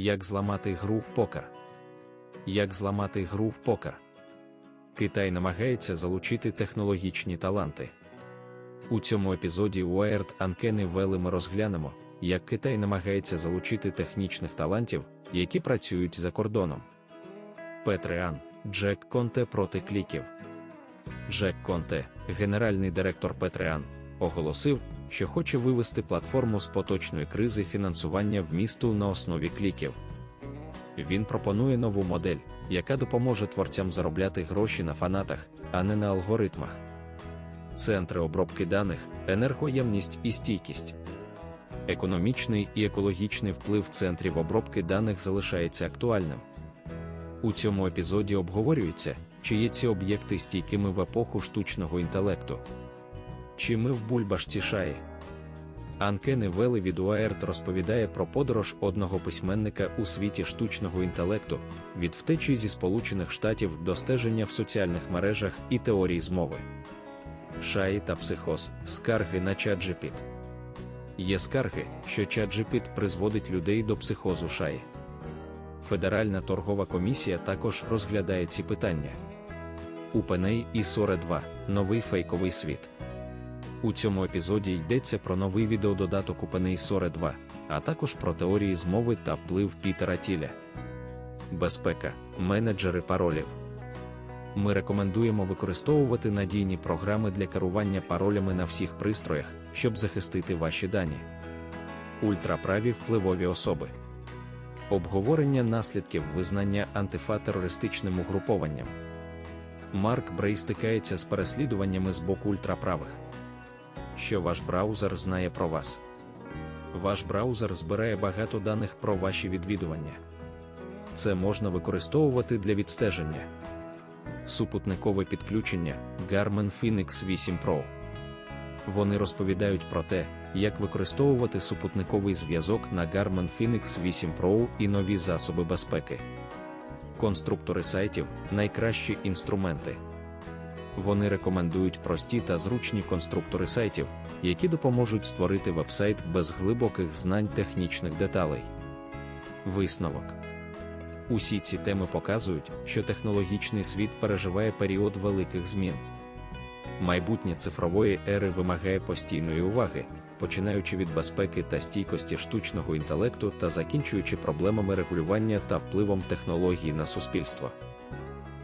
Як зламати гру в покер? Як зламати гру в покер? Китай намагається залучити технологічні таланти. У цьому епізоді Wired Uncanny Valley ми розглянемо, як Китай намагається залучити технічних талантів, які працюють за кордоном. Петриан, Джек Конте проти кліків. Джек Конте, генеральний директор Петриан, оголосив, що хоче вивести платформу з поточної кризи фінансування в місту на основі кліків. Він пропонує нову модель, яка допоможе творцям заробляти гроші на фанатах, а не на алгоритмах. Центри обробки даних, енергоємність і стійкість. Економічний і екологічний вплив центрів обробки даних залишається актуальним. У цьому епізоді обговорюється, чи є ці об'єкти стійкими в епоху штучного інтелекту. Чи ми в бульбашці шаї? Анкени Вели від Уаерт розповідає про подорож одного письменника у світі штучного інтелекту, від втечі зі Сполучених Штатів до стеження в соціальних мережах і теорії змови. Шаї та психоз, скарги на ChatGPT. Є скарги, що ChatGPT призводить людей до психозу шаї. Федеральна торгова комісія також розглядає ці питання. UPNA і SORE 2 новий фейковий світ. У цьому епізоді йдеться про новий відеододаток UPNA SORE 2, а також про теорії змови та вплив Пітера Тіля. Безпека, менеджери паролів. Ми рекомендуємо використовувати надійні програми для керування паролями на всіх пристроях, щоб захистити ваші дані. Ультраправі впливові особи. Обговорення наслідків визнання антифа-терористичним угрупованням. Марк Брей стикається з переслідуваннями з боку ультраправих. Що ваш браузер знає про вас? Ваш браузер збирає багато даних про ваші відвідування. Це можна використовувати для відстеження. Супутникове підключення Garmin Phoenix 8 Pro. Вони розповідають про те, як використовувати супутниковий зв'язок на Garmin Phoenix 8 Pro і нові засоби безпеки. Конструктори сайтів найкращі інструменти. Вони рекомендують прості та зручні конструктори сайтів, які допоможуть створити вебсайт без глибоких знань технічних деталей. Висновок Усі ці теми показують, що технологічний світ переживає період великих змін. Майбутнє цифрової ери вимагає постійної уваги, починаючи від безпеки та стійкості штучного інтелекту та закінчуючи проблемами регулювання та впливом технологій на суспільство.